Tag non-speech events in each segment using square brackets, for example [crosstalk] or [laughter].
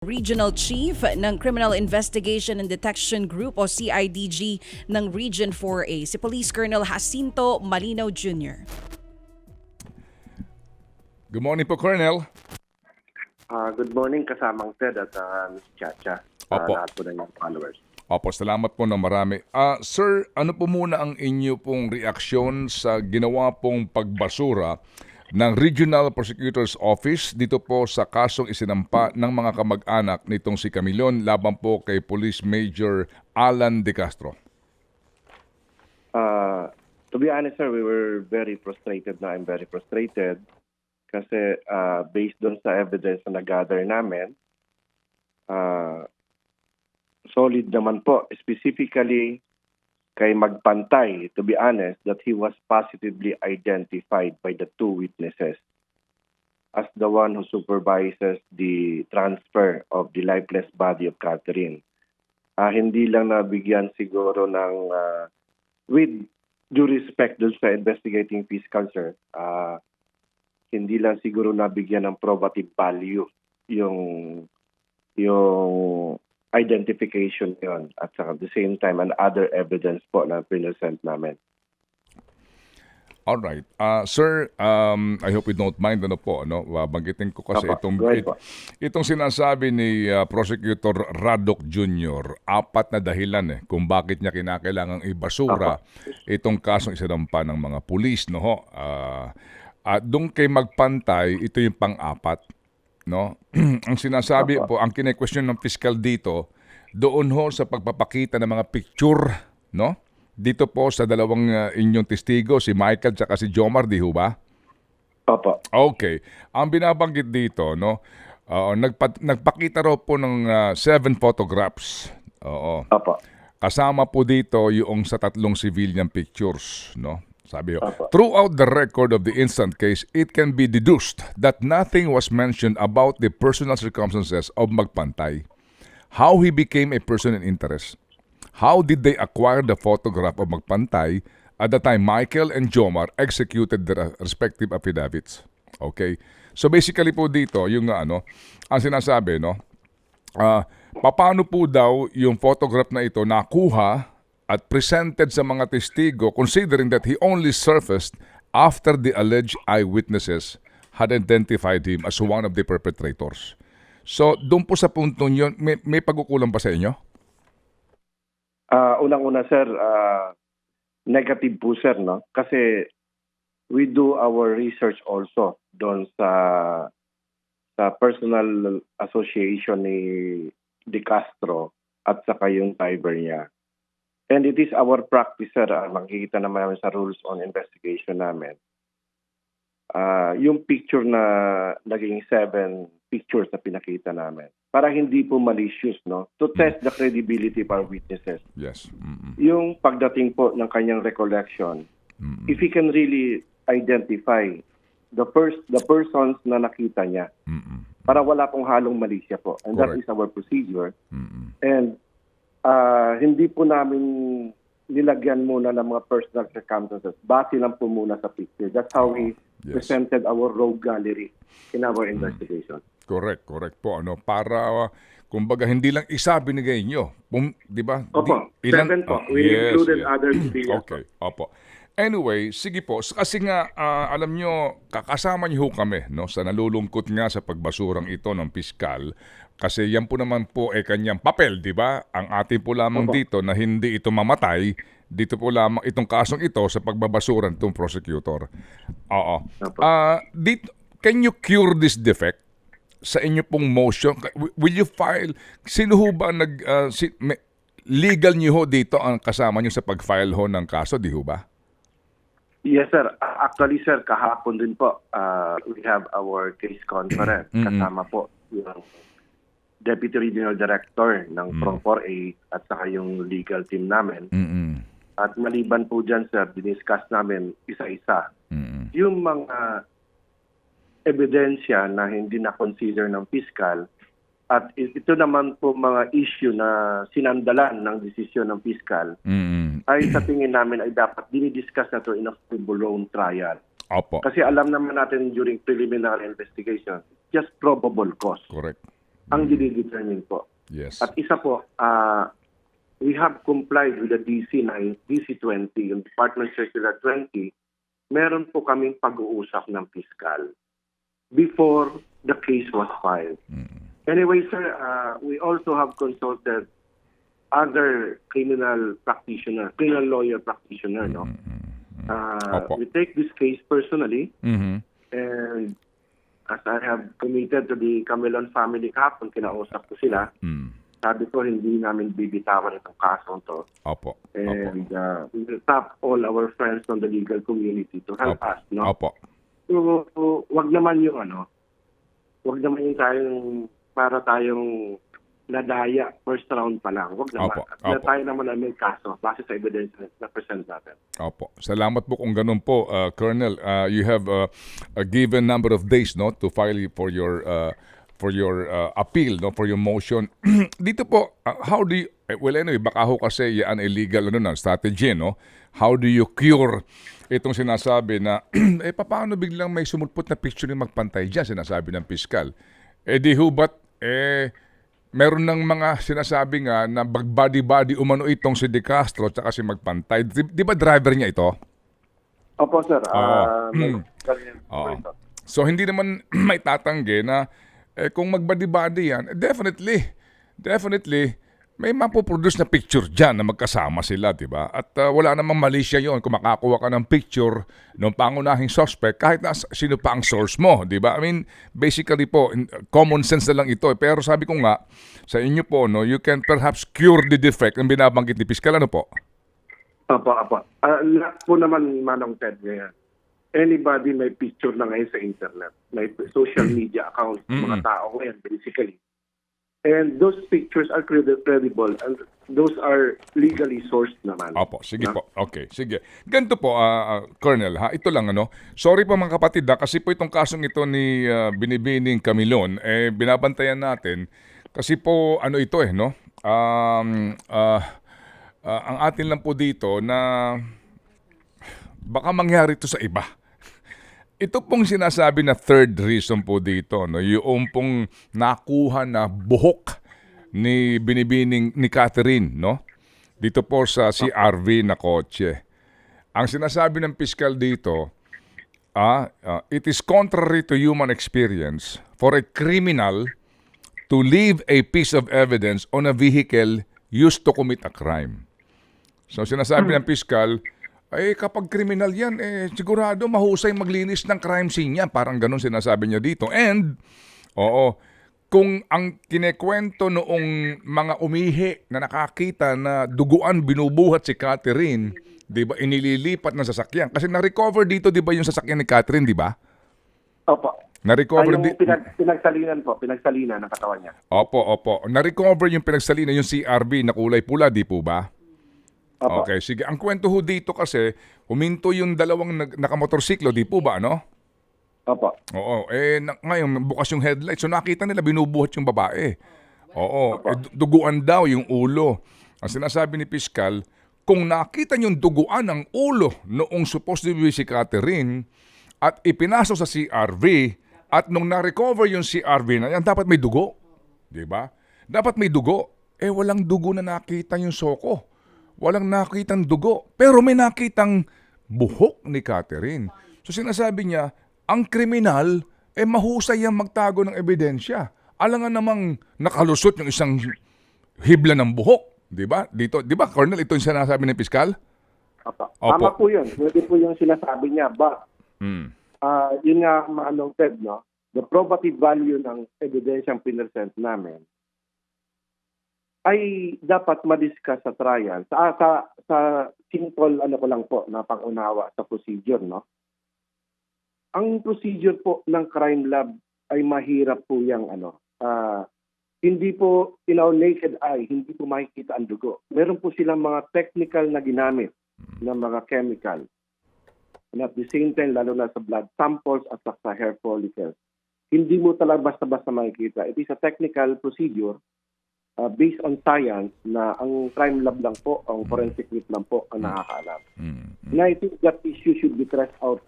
Regional Chief ng Criminal Investigation and Detection Group o CIDG ng Region 4A, si Police Colonel Jacinto Malinaw Jr. Good morning po, Colonel. Ah, good morning kasamang Ted at uh, Ms. Chacha. Uh, Opo. lahat po ng mga followers. Opo, salamat po na marami. Ah, sir, ano po muna ang inyo pong reaksyon sa ginawa pong pagbasura ng Regional Prosecutor's Office dito po sa kasong isinampa ng mga kamag-anak nitong si Camilon laban po kay Police Major Alan De Castro? Uh, to be honest, sir, we were very frustrated na I'm very frustrated kasi uh, based doon sa evidence na nag-gather namin, uh, solid naman po, specifically kay Magpantay, to be honest, that he was positively identified by the two witnesses as the one who supervises the transfer of the lifeless body of Catherine. Ah, hindi lang nabigyan siguro ng ah, with due respect dun sa investigating fiscal, sir, ah, hindi lang siguro nabigyan ng probative value yung yung identification yon at saka at the same time and other evidence po na present namin. All right. Ah, sir, um, I hope you don't mind ano po, no? Banggitin ko kasi Opo, itong it- itong sinasabi ni ah, Prosecutor Radok Jr., apat na dahilan eh kung bakit niya kinakailangang ibasura itong kasong isinampa ng mga pulis, no ho. Ah, at doon kay magpantay, ito yung pang-apat, no? [clears throat] ang sinasabi po, ang kine-question ng fiscal dito, doon ho sa pagpapakita ng mga picture, no? Dito po sa dalawang ah, inyong testigo, si Michael at si Jomar, di ho ba? Opo. Okay. Ang binabanggit dito, no, oo, nagpa- nagpakita raw po ng ah, seven photographs. Oo. Opo. Kasama po dito yung sa tatlong civilian pictures, no? Sabi ko, Opo. throughout the record of the instant case, it can be deduced that nothing was mentioned about the personal circumstances of Magpantay. How he became a person in interest. How did they acquire the photograph of Magpantay at the time Michael and Jomar executed their respective affidavits? Okay? So basically po dito, yung ano, ang sinasabi, no, Ah, paano po daw yung photograph na ito nakuha at presented sa mga testigo considering that he only surfaced after the alleged eyewitnesses had identified him as one of the perpetrators. So, doon po sa punto yun, may, may pagkukulang ba sa inyo? Ah, unang-una sir, ah, negative po sir no kasi we do our research also doon sa sa personal association ni De Castro at saka yung cyber niya. And it is our practice sir, ah, makikita naman namin sa rules on investigation namin. Ah, yung picture na naging seven pictures na pinakita namin para hindi po malicious no to test the credibility of our witnesses Yes. Mm-mm. yung pagdating po ng kanyang recollection, Mm-mm. if he can really identify the first the persons na nakita niya Mm-mm. para wala pong halong malisya po. And that Correct. is our procedure. Mm-mm. And ah, hindi po namin nilagyan muna ng mga personal circumstances. Base lang po muna sa picture. That's how we Yes. presented our rogue gallery in our investigation. Correct, correct po. Ano, para, uh, kumbaga, hindi lang isa binigay nyo. Pum, di ba? Opo, Di- seven po. Oh, We yes, included yes. other civilians. [clears throat] Okay, opo. Anyway, sige po. Kasi nga, ah, alam nyo, kakasama nyo kami no, sa nalulungkot nga sa pagbasurang ito ng piskal. Kasi yan po naman po ay kanyang papel, di ba? Ang atin po lamang Opo. dito na hindi ito mamatay, dito po lamang itong kasong ito sa pagbabasuran itong prosecutor. Oo. Ah, dito, can you cure this defect? sa inyo pong motion, will you file, sino ho ba nag, ah, si, may- legal niyo ho dito ang kasama niyo sa pag-file ho ng kaso, di ho ba? Yes, sir. Actually, sir, kahapon din po, uh, we have our case conference. Kasama po yung Deputy Regional Director ng Pro 4A at saka yung legal team namin. Mm-mm. At maliban po dyan, sir, diniscuss namin isa-isa Mm-mm. yung mga ebidensya na hindi na-consider ng fiscal at ito naman po mga issue na sinandalan ng desisyon ng fiscal Mm-mm. ay sa tingin namin ay dapat dinidiscuss na to in a full-blown trial. Opo, Kasi alam naman natin during preliminary investigation, just probable cause. correct. Ang dinedetermine po. Yes. At isa po, ah, we have complied with the DC 9, DC 20, yung Department Circular 20, meron po kaming pag-uusap ng fiscal before the case was filed. Anyway, sir, uh, we also have consulted other criminal practitioner, criminal lawyer practitioner, no? Uh, Opo. we take this case personally Mhm. and as I have committed to the Camelon family kahapon, kinausap ko sila. Mm. Sabi ko, hindi namin bibitawan itong kasong to. Opo. Opo. And uh, we will tap all our friends from the legal community to help Opo. us. No? Opo. So, wag naman yung ano, wag naman yung tayong, para tayong nadaya first round pa lang. Wag naman. Opo. At na Opo. tayo naman na may kaso base sa evidence na present natin. Opo. Salamat po kung ganun po, uh, Colonel. Uh, you have uh, a given number of days no to file for your uh, for your uh, appeal no for your motion. [clears throat] Dito po, uh, how do you eh, well anyway, baka ho kasi yan illegal ano na strategy no. How do you cure itong sinasabi na [clears throat] eh paano biglang may sumulpot na picture ni magpantay diyan sinasabi ng piskal. Eh di ho ba't eh meron ng mga sinasabi nga na body-body umano itong si De Castro at si Magpantay. Di, di ba driver niya ito? Opo, sir. Oo. Ah, Oo. So hindi naman [clears throat] may tatanggi na eh, kung magbody-body yan, eh, definitely, definitely, may mapoproduce na picture dyan na magkasama sila, di ba? At uh, wala namang mali siya yun kung makakuha ka ng picture ng pangunahing suspect kahit na sino pa ang source mo, di ba? I mean, basically po, common sense na lang ito. eh. Pero sabi ko nga, sa inyo po, no, you can perhaps cure the defect ang binabanggit ni Piskal. Ano po? Opo, opo. Ah, lahat po naman, Manong Ted, ngayon. Anybody may picture na ngayon sa internet. May social media accounts, mga tao ngayon, basically. And those pictures are credi- credible and those are legally sourced naman. Opo, sige Na? po. Okay, sige. Ganito po, ah, ah, Colonel, ha? Ito lang, ano? Sorry po mga kapatid, ha? Kasi po itong kasong ito ni ah, Binibining Camilon, eh, binabantayan natin. Kasi po, ano ito eh, no? Um, ah, ah, ang atin lang po dito na baka mangyari ito sa iba. Ito pong sinasabi na third reason po dito, no, yung pong nakuha na buhok ni binibining ni Catherine, no? Dito po sa CRV na kotse. Ang sinasabi ng piskal dito, ah, ah, it is contrary to human experience for a criminal to leave a piece of evidence on a vehicle used to commit a crime. So sinasabi ng piskal, ay kapag kriminal yan, eh, sigurado mahusay maglinis ng crime scene yan. Parang ganun sinasabi niya dito. And, oo, kung ang kinekwento noong mga umihi na nakakita na duguan binubuhat si Catherine, di ba, inililipat ng sasakyan. Kasi na-recover dito, di ba, yung sasakyan ni Catherine, di ba? Opo. Ay, Na-recover yung di- pinag, pinagsalinan po, pinagsalinan ng katawan niya. Opo, opo. Na-recover yung pinagsalina, yung CRV na kulay pula, di po ba? Opo. Okay, sige. Ang kwento ho dito kasi, huminto yung dalawang nag- nakamotorsiklo, di po ba, no? Opo. Oo. Eh, na- ngayon, bukas yung headlight. So nakita nila, binubuhat yung babae. Oo. Eh, du- duguan daw yung ulo. Ang sinasabi ni Piskal, kung nakita yung duguan ng ulo noong supposed to be si Catherine at ipinasok sa CRV at nung na-recover yung CRV na yan, dapat may dugo. Di ba? Dapat may dugo. Eh, walang dugo na nakita yung soko. Walang nakitang dugo. Pero may nakitang buhok ni Catherine. So sinasabi niya, ang kriminal, eh mahusay ang magtago ng ebidensya. Alangan namang nakalusot yung isang hibla ng buhok. Di ba? Dito, di ba, Colonel, ito yung sinasabi ng piskal? Opo. Opo. Tama po yun. Pwede po yung sinasabi niya. But, Hmm. ah yun nga, Manong Ted, no? The probative value ng evidensyang pinesent namin ay dapat madiscuss sa trial. Sa, sa, sa simple, ano ko lang po, na pangunawa sa procedure, no? Ang procedure po ng crime lab ay mahirap po yung ano, ah, hindi po in our naked eye, hindi po makikita ang dugo. Meron po silang mga technical na ginamit ng mga chemical. And at the same time, lalo na sa blood samples at sa hair follicles. Hindi mo talaga basta-basta makikita. It is a technical procedure uh, based on science na ang crime lab lang po, ang forensic unit lang po ang nakakaalam. Hmm. And I think that issue should be trashed out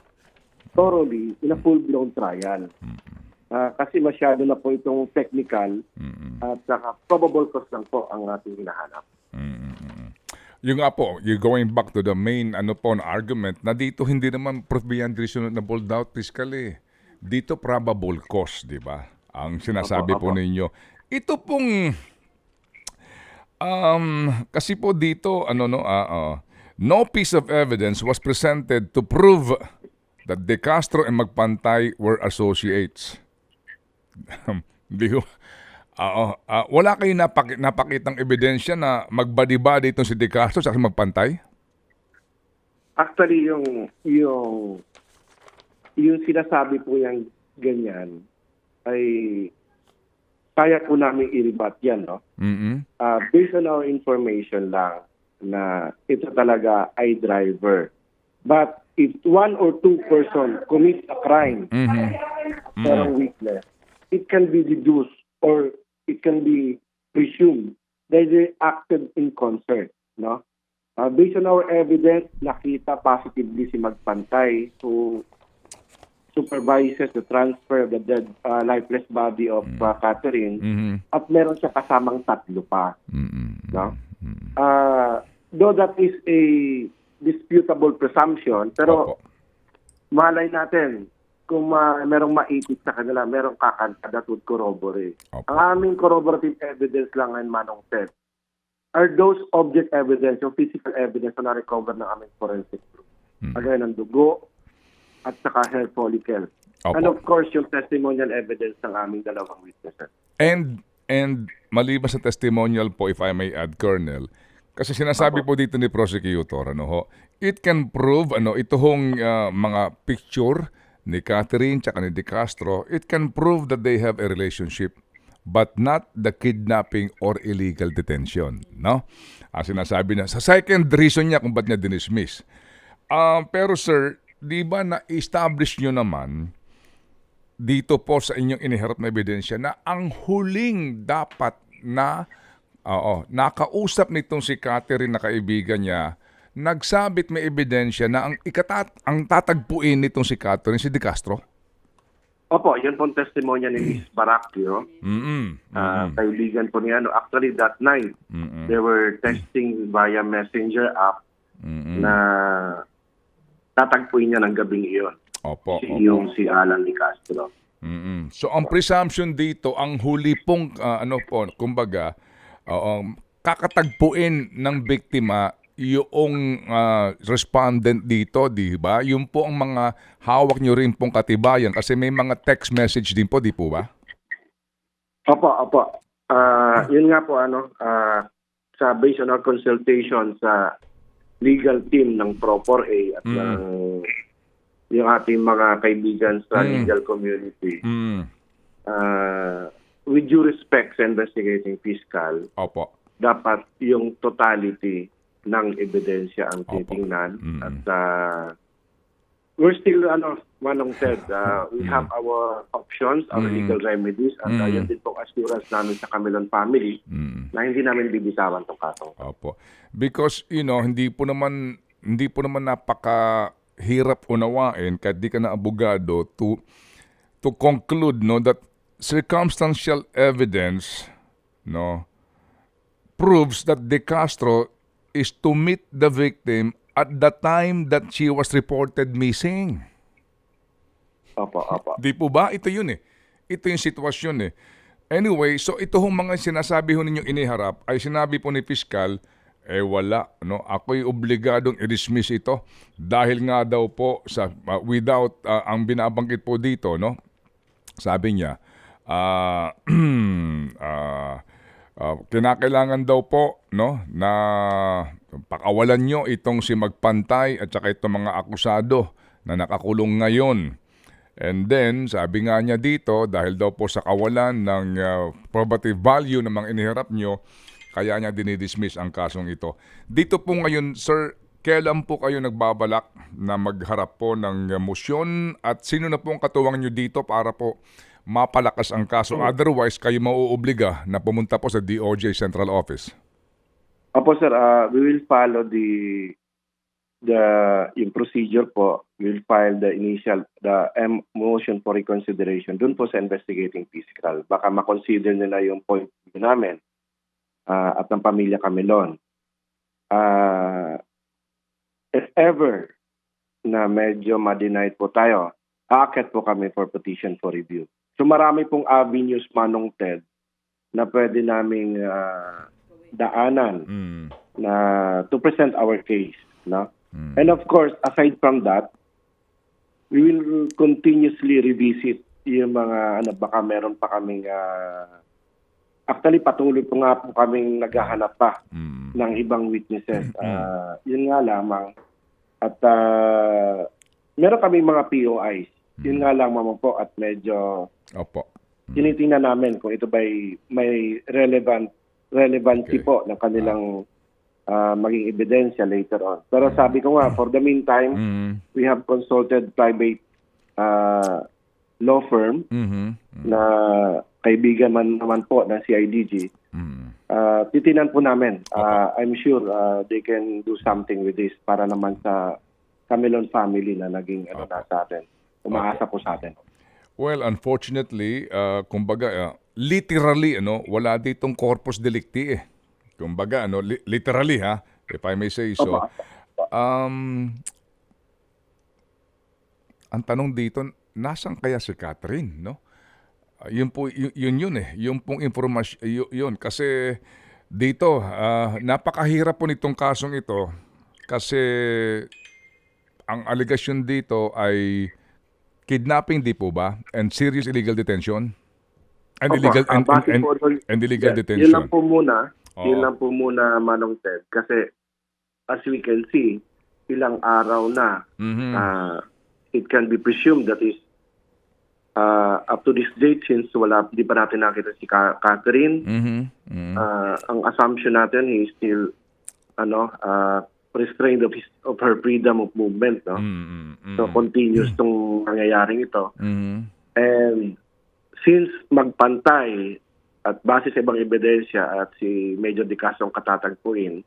thoroughly in a full-blown trial. Ah, kasi masyado na po itong technical Mm-mm. at saka probable cause lang po ang ating hinahanap. Mm-mm. Yung nga po, you going back to the main ano po argument na dito hindi naman proof beyond reasonable doubt fiscally. Dito probable cause, di ba? Ang sinasabi po Opo, opo. ninyo. Ito pong um kasi po dito ano no ah, ah, no piece of evidence was presented to prove that De Castro and Magpantay were associates. [laughs] Hindi ko. Oo. Ah, wala kayo napaki- napakitang ebidensya na magbadi-badi itong si De Castro sa magpantay? Actually, yung yung yung sinasabi po yung ganyan ay kaya po namin i-rebut yan, no? mm Uh, based on our information lang na ito talaga ay driver. But if one or two person commit a crime Mhm. for a witness, it can be deduced or it can be presumed that they acted in concert, no? Uh, based on our evidence, nakita positively si Magpantay who supervises the transfer of the dead uh, lifeless body of uh, Catherine Mhm. at meron siya kasamang tatlo pa, Mhm. no? Uh, though that is a disputable presumption, pero Opo. malay natin kung ma- merong maipit sa kanila, merong kakanta that would corroborate. Opo. Ang aming corroborative evidence lang ngayon, Manong Ted, are those object evidence, yung physical evidence na na-recover ng aming forensic group. Mm. Kagaya ng dugo at saka hair follicle. Opo. And of course, yung testimonial evidence ng aming dalawang witnesses. And and maliban sa testimonial po if I may add Colonel, kasi sinasabi po dito ni prosecutor ano ho, it can prove ano ito hong ah, mga picture ni Catherine tsaka ni De Castro, it can prove that they have a relationship but not the kidnapping or illegal detention, no? Ang sinasabi na sa second reason niya kung ba't niya dinismiss. Ah, pero sir, di ba na-establish nyo naman dito po sa inyong iniharap na ebidensya na ang huling dapat na oo, nakausap nitong si Catherine na kaibigan niya, nagsabit may ebidensya na ang ikatat ang tatagpuin nitong si Catherine si De Castro. Opo, yun pong testimonya ni Miss [clears throat] Baracchio. Mm. Ah, kaibigan po niya. No? Actually, that night, they were testing via messenger app na tatagpuin niya ng gabing iyon. Opo. Si, opo. yung si Alan Di Castro. Mm-mm. So ang presumption dito, ang huli pong ah, ano po, kumbaga, oo, kakatagpuin ng biktima yung ah, respondent dito, di ba? Yung po ang mga hawak nyo rin pong katibayan kasi may mga text message din po, di po ba? Opo, opo. Ah, yun nga po, ano, ah, sa based on our consultation sa legal team ng Pro4A at Mm. ng yung ating mga kaibigan sa Mm. legal community, Mm. ah, with due respect sa investigating fiscal, Opo. dapat yung totality ng ebidensya ang Opo. titingnan Mm. at uh, we're still ano manong said uh, we have our options our Mm. legal remedies at uh, Mm. yun din pong assurance namin sa Camilon family Mm. na hindi namin bibitawan tong kaso. Opo. Because, you know, hindi po naman hindi po naman napaka hirap unawain kahit di ka na abogado to to conclude no that circumstantial evidence no proves that De Castro is to meet the victim at the time that she was reported missing. Opo, opo. Di po ba? Ito yun eh. Ito yung sitwasyon eh. Anyway, so ito hong mga sinasabi ho ninyong iniharap ay sinabi po ni Piskal, eh wala, no? Ako'y obligadong i-dismiss ito dahil nga daw po sa uh, without uh, ang binabanggit po dito, no? Sabi niya, ah [clears throat] ah, ah, kinakailangan daw po no na pakawalan nyo itong si Magpantay at saka itong mga akusado na nakakulong ngayon. And then, sabi nga niya dito, dahil daw po sa kawalan ng uh, probative value ng mga iniharap nyo, kaya niya dinidismiss ang kasong ito. Dito po ngayon, sir, kailan po kayo nagbabalak na magharap po ng uh, motion at sino na po ang katuwang nyo dito para po mapalakas ang kaso? Otherwise, kayo mauobliga na pumunta po sa DOJ Central Office. Opo sir, uh, we will follow the the yung procedure po, we'll file the initial the M motion for reconsideration dun po sa investigating physical. Baka ma-consider nila yung point namin ah, at ng pamilya Camilon. Ah, if ever na medyo ma-deny po tayo, aakit po kami for petition for review. So marami pong avenues manong TED na pwede naming ah, daanan Mm. na to present our case, no? Mm. And of course, aside from that, we will continuously revisit yung mga ano baka meron pa kaming ah, actually patuloy po nga po kaming naghahanap pa Mm. ng ibang witnesses. Ah, yun nga lamang at ah, meron kaming mga POIs. Yun nga lamang po at medyo Opo. tinitingnan namin kung ito ba'y may relevant relevancy Okay. po ng kanilang ah, maging ebidensya later on. Pero sabi ko nga, for the meantime, Mm. we have consulted private ah, law firm Mhm. na kaibigan man naman po ng CIDG. Mm. Ah, titinan po namin. Ah, I'm sure ah, they can do something with this para naman sa Camilon family na naging ano na sa atin. Umaasa po sa atin. Well, unfortunately, uh, kumbaga, uh, literally, ano, wala ditong corpus delicti eh. Kumbaga, ano, li- literally ha, if I may say so. Um, ang tanong dito, nasan kaya si Catherine, no? Uh, yun po, y- yun yun eh. Yung pong informasyon, y- yun. Kasi dito, ah, napakahirap po nitong kasong ito kasi ang allegation dito ay kidnapping di po ba? And serious illegal detention? And Opo, illegal, and, and, and, and illegal Yun detention. lang po muna. Yun Oo. lang po muna, Manong Ted. Kasi as we can see, ilang araw na, Mhm. ah, it can be presumed that is ah, up to this date since wala, di pa natin nakita si Ka- Catherine. Mhm. Mhm. ah, ang assumption natin he is still ano ah, restrained of, his, of her freedom of movement. No? Mhm. Mhm. So continuous tong nangyayaring ito. Mhm. And since magpantay at base sa ibang ebidensya at si Major De Castro ang katatagpuin,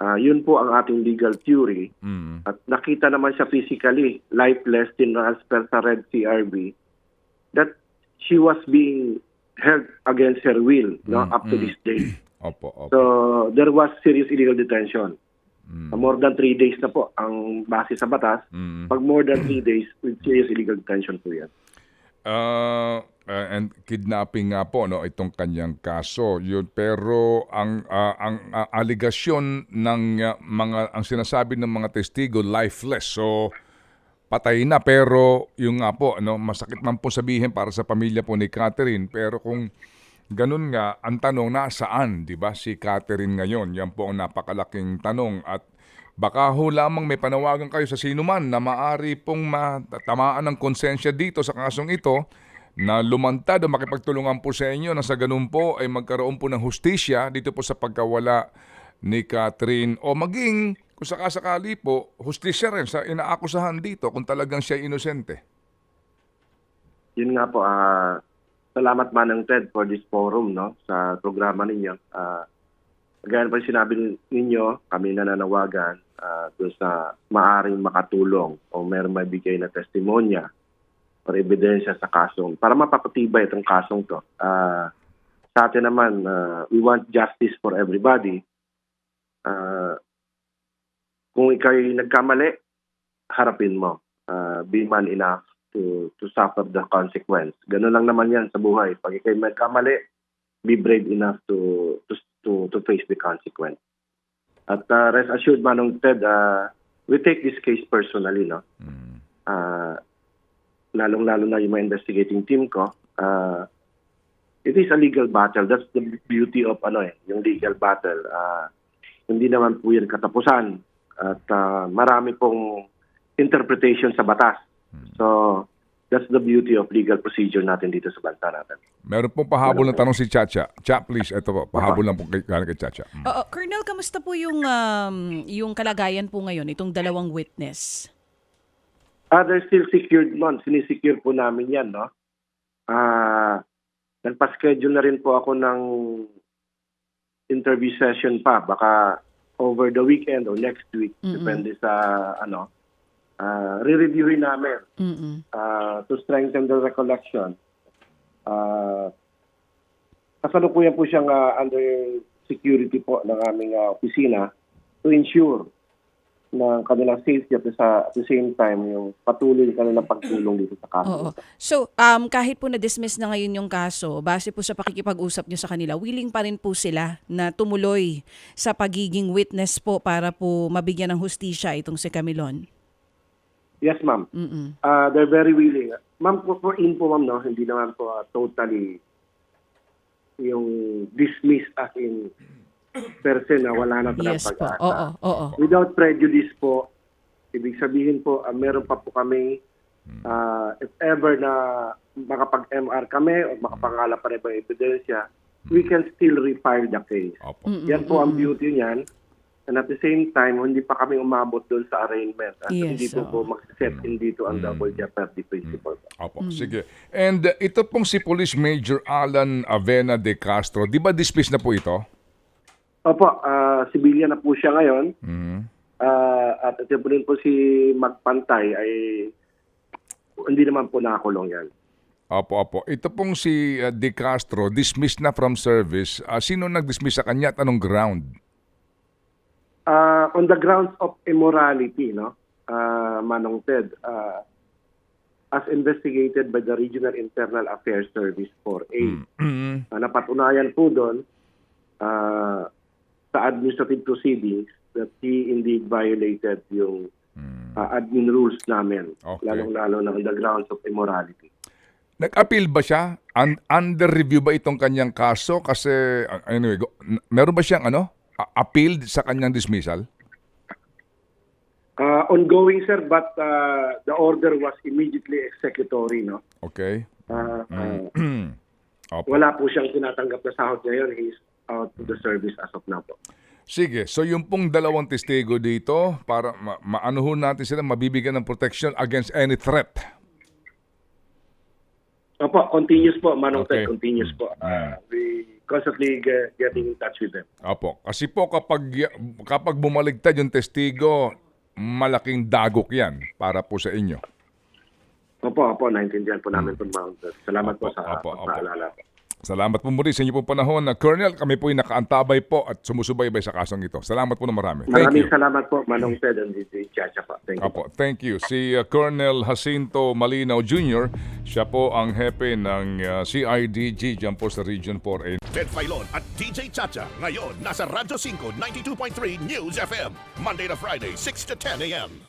ah, yun po ang ating legal theory. Mhm. At nakita naman siya physically, lifeless din as per sa Red CRB, that she was being held against her will no, Mm, up to mm. this day. [clears throat] Opo, opo. So, there was serious illegal detention. Mm. More than three days na po ang base sa batas. Mm. Pag more than three days, with serious illegal detention po yan. Ah, and kidnapping nga po no itong kanyang kaso. Yun pero ang ah, ang ah, aligasyon ng ah, mga ang sinasabi ng mga testigo lifeless. So patay na pero yung nga po ano masakit man po sabihin para sa pamilya po ni Catherine pero kung ganun nga ang tanong nasaan 'di ba si Catherine ngayon yan po ang napakalaking tanong at baka ho lamang may panawagan kayo sa sino man na maari pong matamaan ng konsensya dito sa kasong ito na lumantad o makipagtulungan po sa inyo na sa ganun po ay magkaroon po ng hustisya dito po sa pagkawala ni Catherine o maging kung sakasakali po, hustisya rin sa inaakusahan dito kung talagang siya inosente. Yun nga po, ah, salamat Manang Ted for this forum no sa programa ninyo. Ah, gaya pa yung sinabi ninyo, kami nananawagan uh, doon sa maaring makatulong o meron mabigay na testimonya or ebidensya sa kasong para mapapatibay itong kasong to. Ah, sa atin naman, ah, we want justice for everybody. Ah, kung ikay nagkamali, harapin mo. Ah, be man enough to to suffer the consequence. Ganun lang naman 'yan sa buhay. Pag ikay nagkamali, be brave enough to to to, to face the consequence. At uh, rest assured Manong Ted, uh, we take this case personally, no. Mm. Uh, lalong-lalo na yung mga investigating team ko. Uh, it is a legal battle. That's the beauty of ano eh, yung legal battle. Uh, hindi naman po yan katapusan at uh, marami pong interpretation sa batas. So, that's the beauty of legal procedure natin dito sa bansa natin. Meron pong pahabol na tanong si Chacha. Cha, please, ito po, pahabol lang po kay, kay Chacha. Mm. Oo, Colonel, kamusta po yung, um, yung kalagayan po ngayon, itong dalawang witness? Ah, they're still secured man. Sinisecure po namin yan, no? Ah, nagpa-schedule na rin po ako ng interview session pa. Baka over the weekend or next week, depende sa ano, uh, re-reviewin namin Mm-mm. uh, to strengthen the recollection. Uh, kasalukuyan po siyang uh, under security po ng aming uh, opisina to ensure na kanilang safety at sa, at the same time yung patuloy kanilang pagtulong dito sa Oo. kaso. So, um, kahit po na-dismiss na ngayon yung kaso, base po sa pakikipag-usap nyo sa kanila, willing pa rin po sila na tumuloy sa pagiging witness po para po mabigyan ng hustisya itong si Camilon. Yes, ma'am. Mm-mm. Uh, they're very willing. Ma'am, for, for info, ma'am, no, hindi naman po uh, totally yung dismiss as in person na wala na talagang Yes po. pag-asa. Oo, oo. Without prejudice po, ibig sabihin po, ah, meron pa po kami, ah, if ever na makapag-MR kami o makapangala pa rin ba ebidensya, we can still refile the case. Opo. Yan po ang beauty niyan. And at the same time, hindi pa kami umabot doon sa arraignment. At Yes, hindi po oo. po mag-set in dito ang double jeopardy principle. Opo, sige. And uh, ito pong si Police Major Alan Avena de Castro, di ba dismiss na po ito? Opo, ah, civilian na po siya ngayon. Mhm. Ah, at ito po rin po si Magpantay ay hindi naman po nakakulong yan. Opo, opo. Ito pong si uh, De Castro, dismissed na from service. Ah, sino nag-dismiss sa kanya at anong ground? Uh, on the grounds of immorality, no, uh, Manong Ted, uh, as investigated by the Regional Internal Affairs Service 4A. Mhm. Uh, napatunayan po doon uh, sa administrative proceedings that he indeed violated yung uh, admin rules namin, Okay. lalong-lalo na on the grounds of immorality. Nag-appeal ba siya? Un- under review ba itong kanyang kaso? Kasi, anyway, go- meron ba siyang ano? A- appeal sa kanyang dismissal? Uh, ongoing, sir, but uh, the order was immediately executory, no? Okay. Uh, [clears throat] uh, Opo. wala po siyang tinatanggap na sahod ngayon. He is out of the service as of now po. Sige, so yung pong dalawang testigo dito, para ma- maano ho natin sila, mabibigyan ng protection against any threat. Opo, continuous po, Manong Okay. Ted, continuous po. Uh, we constantly ge- getting in touch with them. Opo. Kasi po kapag, kapag bumaligtad yung testigo, malaking dagok yan para po sa inyo. Opo, opo, naintindihan po namin po, Manong Ted. Salamat po Opo, sa opo, opo. pagpaalala po. Salamat po muli sa inyo po panahon. na Colonel, kami po ay nakaantabay po at sumusubaybay sa kasong ito. Salamat po na marami. Thank Maraming you. salamat po, Manong Ted and DJ Chacha po. Thank you. Apo, thank you. Si uh, Colonel Jacinto Malinaw Jr., siya po ang hepe ng uh, CIDG dyan po sa Region 4A. Ted Filon at DJ Chacha. Ngayon, nasa Radyo 5, 92.3 News FM. Monday to Friday, 6 to 10 a.m.